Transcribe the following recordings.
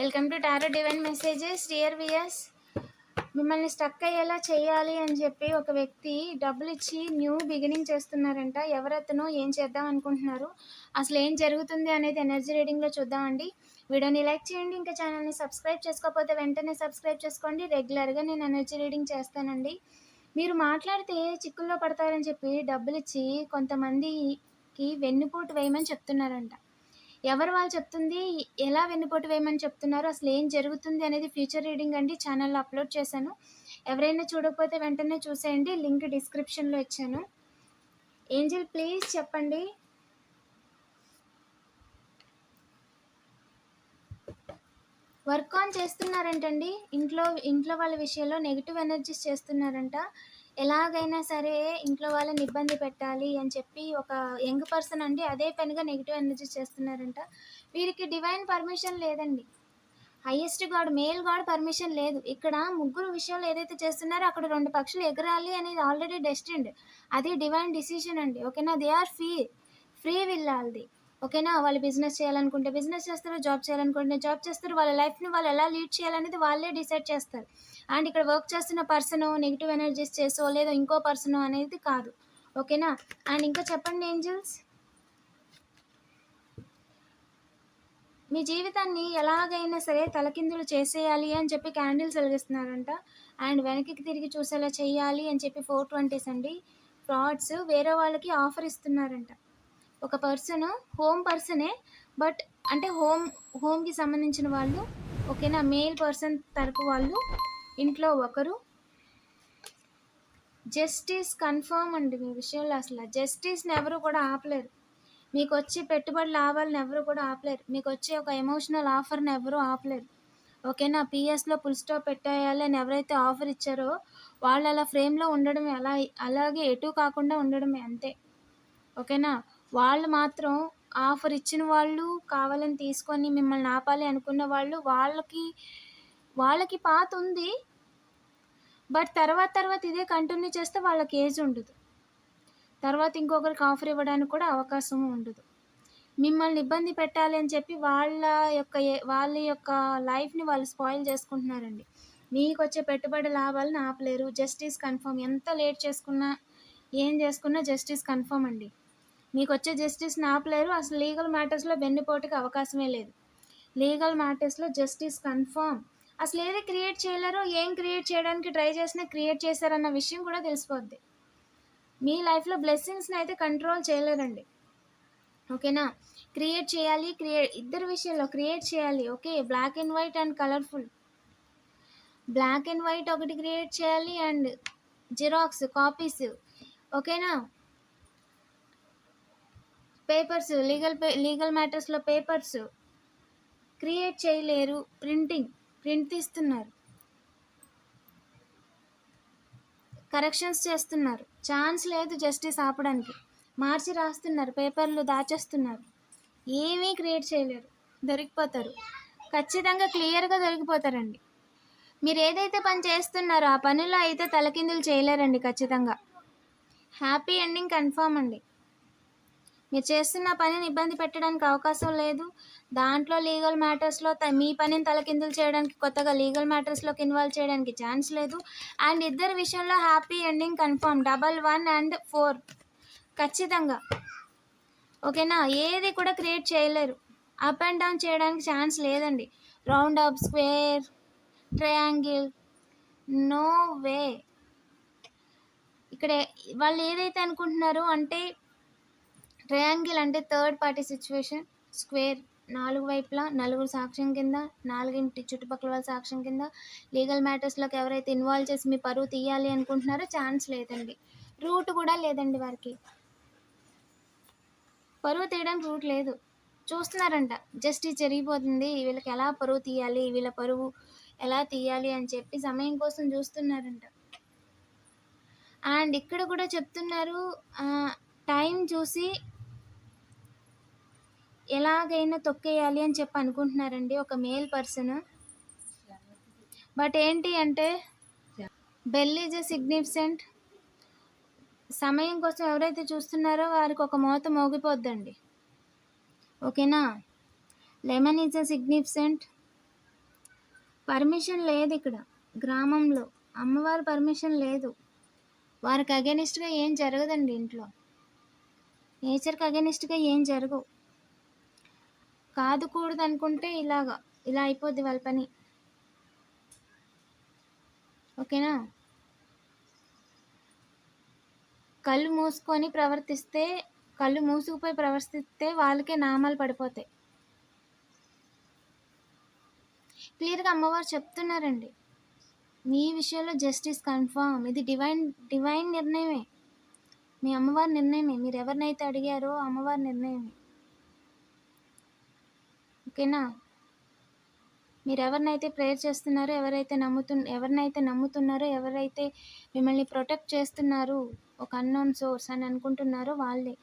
Welcome to tarot divine messages. Dear viewers మిమ్మల్ని stuck అయ్యేలా చేయాలి అని చెప్పి ఒక వ్యక్తి డబ్బులు ఇచ్చి న్యూ బిగినింగ్ చేస్తున్నారంట. ఎవరతను ఏం చేద్దాం అనుకుంటున్నారు? అసలు ఏం జరుగుతుంది అనేది ఎనర్జీ రీడింగ్లో చూద్దామండి. వీడియోని లైక్ చేయండి ఇంకా ఛానల్ని సబ్స్క్రైబ్ చేసుకోకపోతే వెంటనే సబ్స్క్రైబ్ చేసుకోండి. రెగ్యులర్గా నేను ఎనర్జీ రీడింగ్ చేస్తానండి. మీరు మాట్లాడితే చిక్కుల్లో పడతారని చెప్పి డబ్బులు ఇచ్చి కొంతమందికి వెన్నుపోటు వేయమని చెప్తున్నారంట. ఎవరు వాళ్ళు చెప్తుంది? ఎలా వెన్నుపోటు వేయమని చెప్తున్నారు? అసలు ఏం జరుగుతుంది అనేది ఫ్యూచర్ రీడింగ్ అండి. ఛానల్లో అప్లోడ్ చేశాను. ఎవరైనా చూడకపోతే వెంటనే చూసేయండి. లింక్ డిస్క్రిప్షన్లో ఇచ్చాను. ఏంజల్ ప్లీజ్ చెప్పండి. వర్క్ ఆన్ చేస్తున్నారంటండి. ఇంట్లో ఇంట్లో వాళ్ళ విషయంలో నెగిటివ్ ఎనర్జీస్ చేస్తున్నారంట. ఎలాగైనా సరే ఇంట్లో వాళ్ళని ఇబ్బంది పెట్టాలి అని చెప్పి ఒక యంగ్ పర్సన్ అండి అదే పనిగా నెగిటివ్ ఎనర్జీ చేస్తున్నారంట. వీరికి డివైన్ పర్మిషన్ లేదండి. Highest god male god permission లేదు. ఇక్కడ ముగ్గురు విషయాలు ఏదైతే చేస్తున్నారో అక్కడ రెండు పక్షులు ఎగరాలి అనేది ఆల్రెడీ డెస్టిండ్ అది డివైన్ డిసిషన్ అండి. ఓకేనా? They are free free will ఓకేనా? వాళ్ళు బిజినెస్ చేయాలనుకుంటే బిజినెస్ చేస్తారు జాబ్ చేయాలనుకుంటే జాబ్ చేస్తారు వాళ్ళ లైఫ్ని వాళ్ళు ఎలా లీడ్ చేయాలనేది వాళ్ళే డిసైడ్ చేస్తారు. అండ్ ఇక్కడ వర్క్ చేస్తున్న పర్సన్ నెగిటివ్ ఎనర్జీస్ చేసో లేదో ఇంకో పర్సన్ అనేది కాదు. ఓకేనా? అండ్ ఇంకా చెప్పండి ఏంజల్స్? మీ జీవితాన్ని ఎలాగైనా సరే తలకిందులు చేసేయాలి అని చెప్పి క్యాండిల్స్ వెలిగిస్తున్నారంట. అండ్ వెనక్కి తిరిగి చూసేలా చేయాలి అని చెప్పి ఫోర్ ట్వంటీస్ అండి. ఫ్రాడ్స్ వేరే వాళ్ళకి ఆఫర్ ఇస్తున్నారంట. ఒక పర్సన్ హోమ్ పర్సనే బట్ అంటే హోమ్ హోమ్కి సంబంధించిన వాళ్ళు ఓకేనా మేల్ పర్సన్ తరపు వాళ్ళు ఇంట్లో ఒకరు. జస్టిస్ కన్ఫర్మ్ అండి మీ విషయంలో అసలు. జస్టిస్ని ఎవరు కూడా ఆపలేరు. మీకు వచ్చి పెట్టుబడి లాభాలను ఎవరు కూడా ఆపలేరు. మీకు వచ్చే ఒక ఎమోషనల్ ఆఫర్ని ఎవరు ఆపలేరు. ఓకేనా పిఎస్లో ఫుల్ స్టాప్ పెట్టేయాలి అని ఎవరైతే ఆఫర్ ఇచ్చారో వాళ్ళు అలా ఫ్రేమ్లో ఉండడమే. అలా అలాగే ఎటు కాకుండా ఉండడమే అంతే. ఓకేనా వాళ్ళు మాత్రం ఆఫర్ ఇచ్చిన వాళ్ళు కావాలని తీసుకొని మిమ్మల్ని ఆపాలి అనుకున్న వాళ్ళు వాళ్ళకి వాళ్ళకి పాత ఉంది. బట్ తర్వాత తర్వాత ఇదే కంటిన్యూ చేస్తే వాళ్ళకి ఏజ్ ఉండదు. తర్వాత ఇంకొకరికి ఆఫర్ ఇవ్వడానికి కూడా అవకాశం ఉండదు. మిమ్మల్ని ఇబ్బంది పెట్టాలి అని చెప్పి వాళ్ళ యొక్క వాళ్ళ యొక్క లైఫ్ని వాళ్ళు స్పాయిల్ చేసుకుంటున్నారండి. మీకు వచ్చే పెట్టుబడి లాభాలను ఆపలేరు. Justice confirm. ఎంత లేట్ చేసుకున్నా ఏం చేసుకున్నా జస్టిస్ కన్ఫర్మ్ అండి. మీకు వచ్చే జస్టిస్ని ఆపలేరు అసలు లీగల్ మ్యాటర్స్లో వెన్నుపోటుకి అవకాశమే లేదు. లీగల్ మ్యాటర్స్లో జస్టిస్ కన్ఫర్మ్ అసలు ఏది క్రియేట్ చేయలేరో ఏం క్రియేట్ చేయడానికి ట్రై చేసినా క్రియేట్ చేశారన్న విషయం కూడా తెలిసిపోద్ది. మీ లైఫ్లో బ్లెస్సింగ్స్ని అయితే కంట్రోల్ చేయలేరండి ఓకేనా క్రియేట్ చేయాలి క్రియేట్ ఇద్దరు విషయంలో క్రియేట్ చేయాలి. Okay black and white and colourful black and white ఒకటి క్రియేట్ చేయాలి అండ్ జిరాక్స్ కాపీస్ ఓకేనా పేపర్స్ లీగల్ పే లీగల్ మ్యాటర్స్లో పేపర్స్ క్రియేట్ చేయలేరు. ప్రింటింగ్ ప్రింట్ తీస్తున్నారు. కరెక్షన్స్ చేస్తున్నారు. ఛాన్స్ లేదు జస్టిస్ ఆపడానికి. మార్చి రాస్తున్నారు. పేపర్లు దాచేస్తున్నారు. ఏమీ క్రియేట్ చేయలేరు. దొరికిపోతారు. ఖచ్చితంగా క్లియర్గా దొరికిపోతారండి. మీరు ఏదైతే పని చేస్తున్నారో ఆ పనిలో అయితే తలకిందులు చేయలేరండి ఖచ్చితంగా. హ్యాపీ ఎండింగ్ కన్ఫామ్ అండి. మీరు చేస్తున్న పనిని ఇబ్బంది పెట్టడానికి అవకాశం లేదు. దాంట్లో లీగల్ మ్యాటర్స్లో త మీ పనిని తలకిందులు చేయడానికి కొత్తగా లీగల్ మ్యాటర్స్లోకి ఇన్వాల్వ్ చేయడానికి ఛాన్స్ లేదు. అండ్ ఇద్దరు విషయంలో happy ending confirm double one and four. ఖచ్చితంగా. ఓకేనా? ఏది కూడా క్రియేట్ చేయలేరు. అప్ అండ్ డౌన్ చేయడానికి ఛాన్స్ లేదండి. Round up square triangle no way. ఇక్కడ వాళ్ళు ఏదైతే అనుకుంటున్నారో అంటే ట్రయాంగిల్ అంటే థర్డ్ పార్టీ సిచ్యువేషన్. స్క్వేర్ నాలుగు వైపులా నలుగురు సాక్ష్యం కింద నాలుగింటి చుట్టుపక్కల వాళ్ళ సాక్ష్యం కింద. లీగల్ మ్యాటర్స్లోకి ఎవరైతే ఇన్వాల్వ్ చేసి మీ పరువు తీయాలి అనుకుంటున్నారో ఛాన్స్ లేదండి. రూట్ కూడా లేదండి వారికి. పరువు తీయడానికి రూట్ లేదు. చూస్తున్నారంట జస్టిస్ జరిగిపోతుంది వీళ్ళకి ఎలా పరువు తీయాలి వీళ్ళ పరువు ఎలా తీయాలి అని చెప్పి సమయం కోసం చూస్తున్నారంట. అండ్ ఇక్కడ కూడా చెప్తున్నారు టైం చూసి ఎలాగైనా తొక్కేయాలి అని చెప్పి అనుకుంటున్నారండి ఒక మేల్ పర్సన్. బట్ ఏంటి అంటే బెల్ ఈజ్ ఎ సిగ్నిఫికెంట్. సమయం కోసం ఎవరైతే చూస్తున్నారో వారికి ఒక మూత మోగిపోద్దండి. ఓకేనా? Lemon is a significant. Permission లేదు ఇక్కడ గ్రామంలో. అమ్మవారి పర్మిషన్ లేదు. వారికి అగెనిస్ట్గా ఏం జరగదండి ఇంట్లో. నేచర్కి అగెనిస్ట్గా ఏం జరగవు. కాదు కూడదు అనుకుంటే ఇలాగా ఇలా అయిపోద్ది వాళ్ళ పని. ఓకేనా? కళ్ళు మూసుకొని ప్రవర్తిస్తే కళ్ళు మూసుకుపోయి ప్రవర్తిస్తే వాళ్ళకే నామాలు పడిపోతాయి. క్లియర్గా అమ్మవారు చెప్తున్నారండి. మీ విషయంలో జస్టిస్ కన్ఫర్మ్ ఇది డివైన్ డివైన్ నిర్ణయమే. మీ అమ్మవారి నిర్ణయమే. మీరు ఎవరినైతే అడిగారో అమ్మవారి నిర్ణయమే. ఓకేనా? మీరు ఎవరినైతే ప్రేయర్ చేస్తున్నారో ఎవరైతే నమ్ముతు ఎవరినైతే నమ్ముతున్నారో ఎవరైతే మిమ్మల్ని ప్రొటెక్ట్ చేస్తున్నారు ఒక అన్నోన్ సోర్స్ అని అనుకుంటున్నారో వాళ్ళే.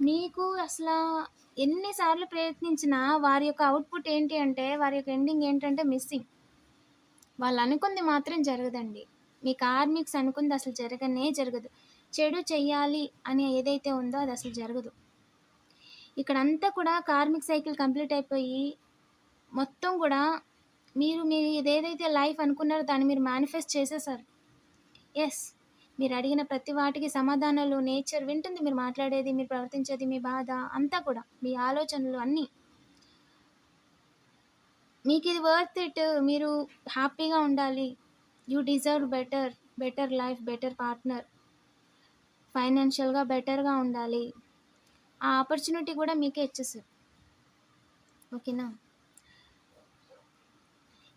నీకు అసలు ఎన్నిసార్లు ప్రయత్నించినా వారి యొక్క అవుట్పుట్ ఏంటి అంటే వారి యొక్క ఎండింగ్ ఏంటంటే మిస్సింగ్. వాళ్ళు అనుకుంది మాత్రం జరగదండి. మీ కార్మిక్స్ అనుకుంది అసలు జరగనే జరగదు. చెడు చెయ్యాలి అని ఏదైతే ఉందో అది అసలు జరగదు. ఇక్కడంతా కూడా కార్మిక్ సైకిల్ కంప్లీట్ అయిపోయి మొత్తం కూడా మీరు మీరు ఇదేదైతే లైఫ్ అనుకున్నారో దాన్ని మీరు మేనిఫెస్ట్ చేసేసారు. ఎస్ మీరు అడిగిన ప్రతి వాటికి సమాధానాలు నేచర్ వింటుంది మీరు మాట్లాడేది మీరు ప్రవర్తించేది మీ బాధ అంతా కూడా మీ ఆలోచనలు అన్నీ. మీకు ఇది వర్త్ ఇట్ మీరు హ్యాపీగా ఉండాలి. You deserve better better life better partner ఫైనాన్షియల్గా బెటర్గా ఉండాలి. ఆ ఆపర్చునిటీ కూడా మీకే ఇచ్చేసారు. ఓకేనా?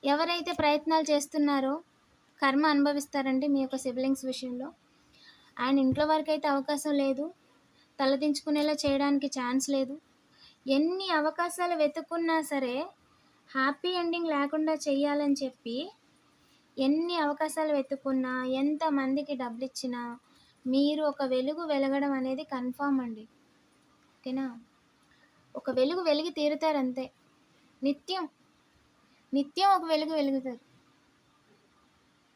ఎవరైతే ప్రయత్నాలు చేస్తున్నారో కర్మ అనుభవిస్తారండి మీ యొక్క సిబ్లింగ్స్ విషయంలో. అండ్ ఇంట్లో వరకు అయితే అవకాశం లేదు. తలదించుకునేలా చేయడానికి ఛాన్స్ లేదు. ఎన్ని అవకాశాలు వెతుక్కున్నా సరే హ్యాపీ ఎండింగ్ లేకుండా చేయాలని చెప్పి ఎన్ని అవకాశాలు వెతుక్కున్నా ఎంతమందికి డబ్బులు ఇచ్చినా మీరు ఒక వెలుగు వెలగడం అనేది కన్ఫామ్ అండి. ఓకేనా? ఒక వెలుగు వెలిగి తీరుతారు అంతే. నిత్యం నిత్యం ఒక వెలుగు వెలుగుతారు.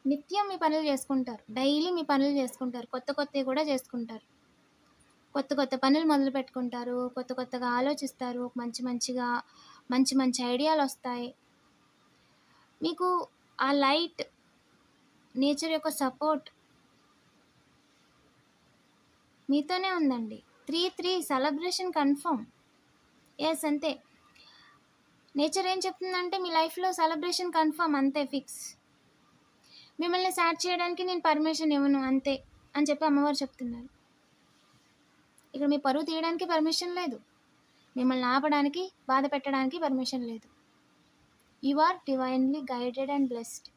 నిత్యం మీ పనులు చేసుకుంటారు. డైలీ మీ పనులు చేసుకుంటారు. కొత్త కొత్తవి కూడా చేసుకుంటారు. కొత్త కొత్త పనులు మొదలు పెట్టుకుంటారు. కొత్త కొత్తగా ఆలోచిస్తారు. మంచి మంచిగా మంచి మంచి ఐడియాలు వస్తాయి. మీకు ఆ లైట్ నేచర్ యొక్క సపోర్ట్ మీతోనే ఉందండి. Three three celebration confirm. Yes అంతే. నేచర్ ఏం చెప్తుందంటే మీ లైఫ్లో సెలబ్రేషన్ కన్ఫర్మ్ అంతే ఫిక్స్. మిమ్మల్ని సాట్ చేయడానికి నేను పర్మిషన్ ఇవ్వను అంతే అని చెప్పి అమ్మవారు చెప్తున్నారు. ఇక్కడ మీ పరువు తీయడానికి పర్మిషన్ లేదు. మిమ్మల్ని ఆపడానికి బాధ పెట్టడానికి పర్మిషన్ లేదు. You are divinely guided and blessed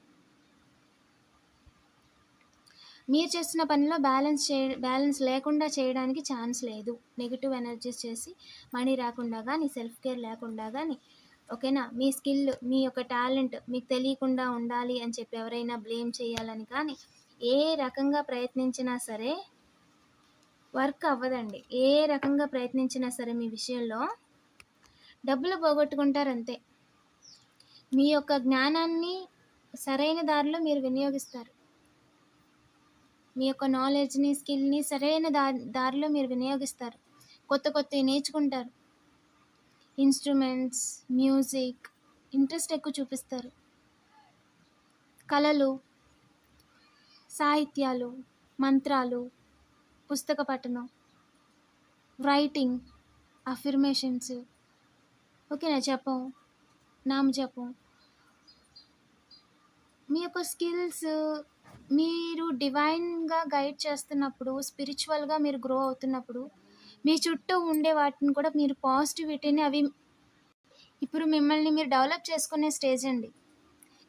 మీరు చేస్తున్న పనిలో బ్యాలెన్స్ చే బ్యాలెన్స్ లేకుండా చేయడానికి ఛాన్స్ లేదు. నెగిటివ్ ఎనర్జీస్ చేసి మనీ రాకుండా కానీ సెల్ఫ్ కేర్ లేకుండా కానీ ఓకేనా? మీ స్కిల్ మీ యొక్క టాలెంట్ మీకు తెలియకుండా ఉండాలి అని చెప్పి ఎవరైనా బ్లేమ్ చేయాలని కానీ ఏ రకంగా ప్రయత్నించినా సరే వర్క్ అవ్వదండి. ఏ రకంగా ప్రయత్నించినా సరే మీ విషయంలో డబ్బులు పోగొట్టుకుంటారు అంతే మీ యొక్క జ్ఞానాన్ని సరైన దారిలో మీరు వినియోగిస్తారు. మీ యొక్క నాలెడ్జ్ని స్కిల్ని సరైన దా దారిలో మీరు వినియోగిస్తారు. కొత్త కొత్తవి నేర్చుకుంటారు. ఇన్స్ట్రుమెంట్స్ మ్యూజిక్ ఇంట్రెస్ట్ ఎక్కువ చూపిస్తారు. కళలు సాహిత్యాలు మంత్రాలు పుస్తక పఠనం రైటింగ్ అఫిర్మేషన్స్ ఓకేనా? జపం నామ జపం. మీ యొక్క స్కిల్స్ మీరు డివైన్గా గైడ్ చేస్తున్నప్పుడు స్పిరిచువల్గా మీరు గ్రో అవుతున్నప్పుడు మీ చుట్టూ ఉండే వాటిని కూడా మీరు పాజిటివిటీని అవి ఇప్పుడు మిమ్మల్ని మీరు డెవలప్ చేసుకునే స్టేజ్ అండి.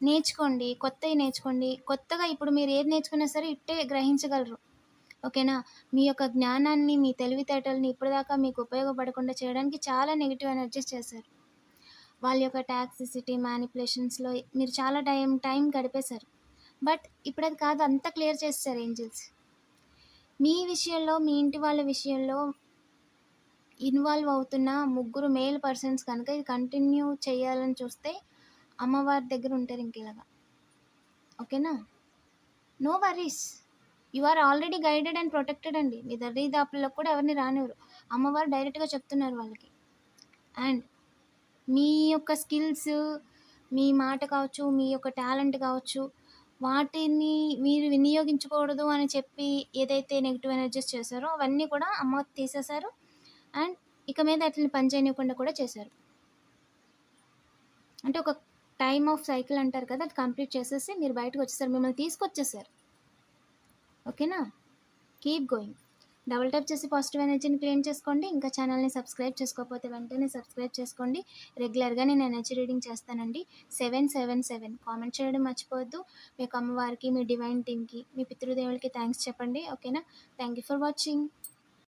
నేర్చుకోండి కొత్తవి నేర్చుకోండి. కొత్తగా ఇప్పుడు మీరు ఏది నేర్చుకున్నా సరే ఇట్టే గ్రహించగలరు. ఓకేనా? మీ యొక్క జ్ఞానాన్ని మీ తెలివితేటల్ని ఇప్పటిదాకా మీకు ఉపయోగపడకుండా చేయడానికి చాలా నెగిటివ్ ఎనర్జీస్ చేశారు. వాళ్ళ యొక్క టాక్సిసిటీ మ్యానిపులేషన్స్లో మీరు చాలా టైం టైం గడిపేశారు. బట్ ఇప్పుడు అది కాదు అంతా క్లియర్ చేస్తారు ఏంజల్స్. మీ విషయంలో మీ ఇంటి వాళ్ళ విషయంలో ఇన్వాల్వ్ అవుతున్న ముగ్గురు మేల్ పర్సన్స్ కనుక ఇది కంటిన్యూ చేయాలని చూస్తే అమ్మవారి దగ్గర ఉంటారు ఇంక ఇలాగా. ఓకేనా? No worries. You are already guided and protected అండి. మీ దరిదాపుల్లో కూడా ఎవరిని రానివ్వరు. అమ్మవారు డైరెక్ట్గా చెప్తున్నారు వాళ్ళకి. అండ్ మీ యొక్క స్కిల్స్ మీ మాట కావచ్చు మీ యొక్క టాలెంట్ కావచ్చు వాటిని మీరు వినియోగించకూడదు అని చెప్పి ఏదైతే నెగిటివ్ ఎనర్జీస్ చేశారో అవన్నీ కూడా అమ్మ తీసేశారు. అండ్ ఇక మీద అట్లని పని చేయనివ్వకుండా కూడా చేశారు. అంటే ఒక టైమ్ ఆఫ్ సైకిల్ అంటారు కదా అది కంప్లీట్ చేసేసి మీరు బయటకు వచ్చేసారు. మిమ్మల్ని తీసుకొచ్చేసారు. ఓకేనా కీప్ గోయింగ్ డబుల్ టైప్ చేసి పాజిటివ్ ఎనర్జీని క్లెయిమ్ చేసుకోండి. ఇంకా ఛానల్ని సబ్స్క్రైబ్ చేసుకోకపోతే వెంటనే సబ్స్క్రైబ్ చేసుకోండి. రెగ్యులర్గా నేను ఎనర్జీ రీడింగ్ చేస్తానండి. Seven seven seven. కామెంట్ చేయడం మర్చిపోవద్దు. మీకు అమ్మవారికి మీ డివైన్ టీమ్కి మీ పితృదేవులకి థ్యాంక్స్ చెప్పండి. ఓకేనా? Thank you for watching.